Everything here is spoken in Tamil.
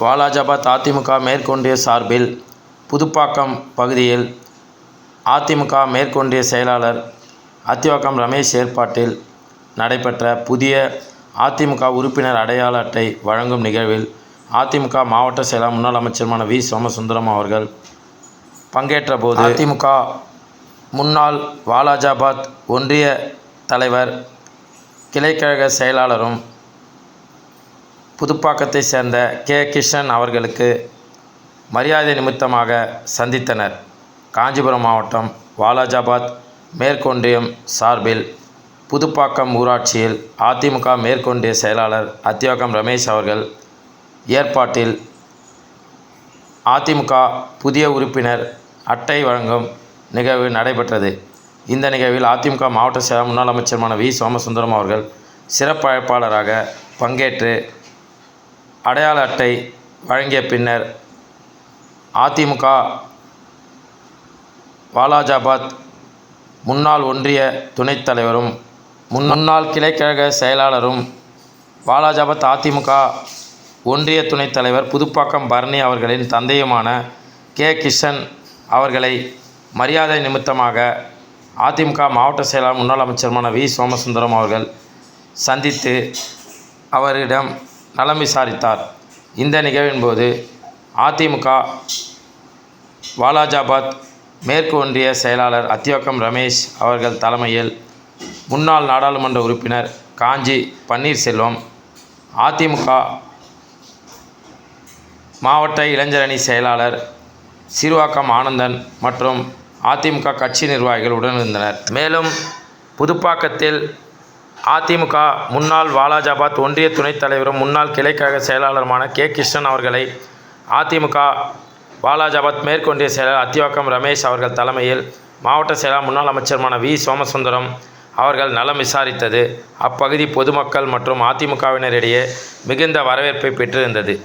வாலாஜாபாத் அதிமுக மேற்கொண்டிய சார்பில் புதுப்பாக்கம் பகுதியில் அதிமுக மேற்கொண்டிய செயலாளர் அத்திவாக்கம் ரமேஷ் ஏற்பாட்டில் நடைபெற்ற புதிய அதிமுக உறுப்பினர் அடையாள அட்டை வழங்கும் நிகழ்வில் அதிமுக மாவட்ட செயலாளர் முன்னாள் அமைச்சருமான வி. சோமசுந்தரம் அவர்கள் பங்கேற்ற போது அதிமுக முன்னாள் வாலாஜாபாத் ஒன்றிய தலைவர் கிளைக்கழக செயலாளரும் புதுப்பாக்கத்தை சேர்ந்த கே. கிஷன் அவர்களுக்கு மரியாதை நிமித்தமாக சந்தித்தனர். காஞ்சிபுரம் மாவட்டம் வாலாஜாபாத் மேற்கொன்றியம் சார்பில் புதுப்பாக்கம் ஊராட்சியில் அதிமுக மேற்கொண்டிய செயலாளர் அத்தியோகம் ரமேஷ் அவர்கள் ஏற்பாட்டில் அதிமுக புதிய உறுப்பினர் அட்டை வழங்கும் நிகழ்வு நடைபெற்றது. இந்த நிகழ்வில் அதிமுக மாவட்ட செயலர் முன்னாள் அமைச்சருமான வி. சோமசுந்தரம் அவர்கள் சிறப்பு அழைப்பாளராக பங்கேற்று அடையாள அட்டை வழங்கிய பின்னர் அதிமுக வாலாஜாபாத் முன்னாள் ஒன்றிய துணைத் தலைவரும் முன்னாள் கிளைக்கழக செயலாளரும் வாலாஜாபாத் அதிமுக ஒன்றிய துணைத் தலைவர் புதுப்பாக்கம் பரணி அவர்களின் தந்தையுமான கே. கிஷன் அவர்களை மரியாதை நிமித்தமாக அதிமுக மாவட்ட செயலாளர் முன்னாள் அமைச்சருமான வி. சோமசுந்தரம் அவர்கள் சந்தித்து அவரிடம் நலம் விசாரித்தார் இந்த நிகழ்வின் போது அதிமுக வாலாஜாபாத் மேற்கு ஒன்றிய செயலாளர் அத்தியோக்கம் ரமேஷ் அவர்கள் தலைமையில் முன்னாள் நாடாளுமன்ற உறுப்பினர் காஞ்சி பன்னீர்செல்வம் அதிமுக மாவட்ட இளைஞரணி செயலாளர் சீர்வாக்கம் ஆனந்தன் மற்றும் அதிமுக கட்சி நிர்வாகிகள் உடனிருந்தனர். மேலும் புதுப்பாக்கத்தில் அதிமுக முன்னாள் வாலாஜாபாத் ஒன்றிய துணைத் தலைவரும் முன்னாள் கிளைக்கழக செயலாளருமான கே. கிருஷ்ணன் அவர்களை அதிமுக வாலாஜாபாத் மேற்கொண்டிய செயலர் அத்திவாக்கம் ரமேஷ் அவர்கள் தலைமையில் மாவட்ட செயலாளர் முன்னாள் அமைச்சருமான வி. சோமசுந்தரம் அவர்கள் நலம் விசாரித்தது. அப்பகுதி பொதுமக்கள் மற்றும் அதிமுகவினரிடையே மிகுந்த வரவேற்பை பெற்றிருந்தது.